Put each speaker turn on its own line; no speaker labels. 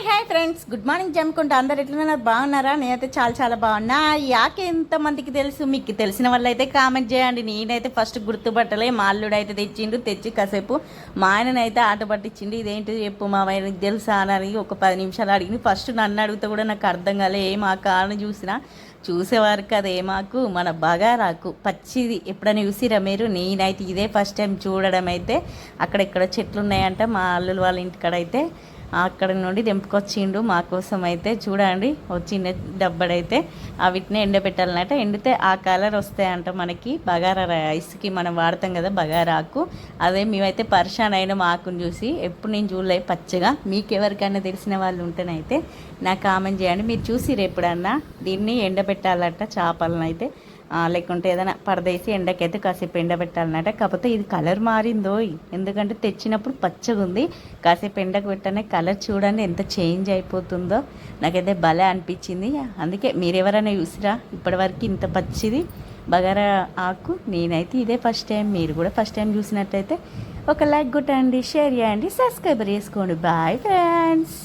Hi hi friends. Good morning Jammikunta. అందరు ఎట్లున్నారు? బాగున్నారా? నేనైతే చాలా చాలా బాగున్నా. యాకే ఎంతమందికి తెలుసు? మీకు తెలిసిన వాళ్ళైతే కామెంట్ చేయండి. నేనైతే ఫస్ట్ గుర్తుపట్టలే. మా అల్లుడు అయితే తెచ్చిండు తెచ్చి కాసేపు మా ఆయననైతే ఆట పట్టించిండు. ఇదేంటి చెప్పు మా ఆయనకి తెలుసా అని ఒక పది నిమిషాలు అడిగింది ఫస్ట్ నన్ను అడిగితే కూడా నాకు అర్థం కాలే. ఏం ఆ కారణం చూసినా చూసేవారికి అదే మాకు? మన బగారాకు. పచ్చిది. ఎప్పుడైనా చూసిరా మీరు? నేనైతే ఇదే ఫస్ట్ టైం చూడడం అయితే అక్కడెక్కడ చెట్లు ఉన్నాయంట మా అల్లుల వాళ్ళ ఇంటికాడ అయితే అక్కడ నుండి తెంపుకొచ్చిండు. మా కోసం అయితే చూడండి వచ్చిన డబ్బడైతే వీటిని ఎండబెట్టాలన్నట ఎండితే ఆ కలర్ వస్తాయంట మనకి. బగారా రైస్కి మనం వాడతాం కదా బగారాకు అదే మేమైతే పరిశాన్ అయిన ఆకుని చూసి. ఎప్పుడు నేను చూడలే పచ్చగా. మీకు ఎవరికైనా తెలిసిన వాళ్ళు ఉంటేనైతే నాకు కామెంట్ చేయండి. మీరు చూసి రేపుడన్నా దీన్ని ఎండబెట్టాలట చేపలను అయితే. లేకుంటే ఏదైనా పరదేసి ఎండకైతే కాసేపు ఎండబెట్టాలన్నట కాకపోతే ఇది కలర్ మారిందో ఎందుకంటే తెచ్చినప్పుడు పచ్చగా ఉంది. కాసేపు ఎండకు పెట్టనే కలర్ చూడండి ఎంత చేంజ్ అయిపోతుందో. నాకైతే భలే అనిపించింది. అందుకే మీరు ఎవరైనా చూసిరా? ఇప్పటివరకు ఇంత పచ్చిది. బగారా ఆకు. నేనైతే ఇదే ఫస్ట్ టైం. మీరు కూడా ఫస్ట్ టైం చూసినట్టయితే ఒక లైక్ కొట్టండి షేర్ చేయండి సబ్స్క్రైబర్ చేసుకోండి. Bye friends.